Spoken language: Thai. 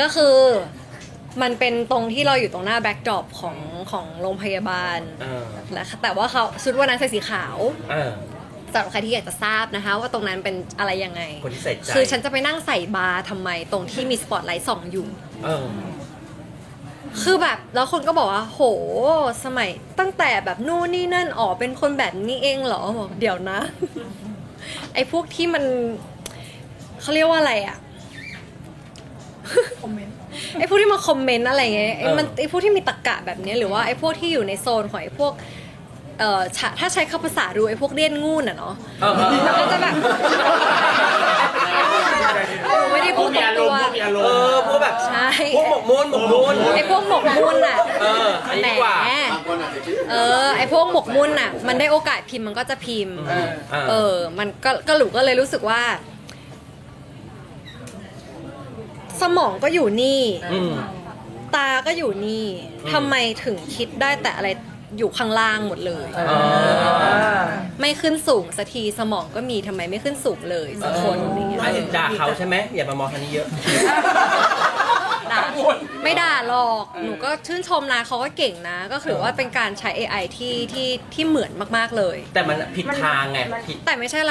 ก็คือมันเป็นตรงที่เราอยู่ตรงหน้าแบ็กดรอปของของโรงพยาบาลเออและแต่ว่าเขาชุดวันนั้นใส่สีขาวเออสำหรับใครที่อยากจะทราบนะคะ ว่าตรงนั้นเป็นอะไรยังไง คนที่ใส่ใจคือฉันจะไปนั่งใส่บาร์ทำไมตรงที่มีสปอตไลท์ส่องอยู่ เออ คือแบบแล้วคนก็บอกว่า โห สมัยตั้งแต่แบบนู่นนี่นั่นอ๋อเป็นคนแบบนี้เองเหรอบอกเดี๋ยวนะ ไอ้พวกที่มันเขาเรียกว่าอะไรอะ ไอ้พวกที่มาคอมเมนต์อะไรเงี้ยไอ้มันเออ ไอ้พวกที่มีตรรกะแบบเนี้ยหรือว่าไอ้พวกที่อยู่ในโซนของไอ้พวกเอ่อฉะถ้าใช้คำภาษาดูไอ้พวกเลี่ยนงูนอะเนาะเออเออมันก็จะแบบไม่ได้พูดตรงตัวเออพวกแบบใช่พวกหมกมุ่นหมกมุ่นไอ้พวกหมกมุ่นอะเอออันนี้แหมดีกว่าเออไอพวกหมกมุ่นอะ มันได้โอกาสพิมพ์มันก็จะพิมพ์ เออ เออ มันก็ก็หลูก็เลยรู้สึกว่า สมองก็อยู่นี่ อืม ตาก็อยู่นี่ทำไมถึงคิดได้แต่อะไรอยู่ข้างล่างหมดเลย เออไม่ขึ้นสูงสักทีสมองก็มีทำไมไม่ขึ้นสูงเลยสักคนอะไรเงี้ยหมายถึงด่าเขาใช่ไหมอย่ามามองทางนี้เยอะ ด่าไม่ด่าหรอกหนูก็ชื่นชมนะเขาก็เก่งนะ ก็ถือว่าเป็นการใช้ AI ที่ที่ที่เหมือนมากๆเลย แต่มันผิดทางไงผิด แต่ไม่ใช่อะไร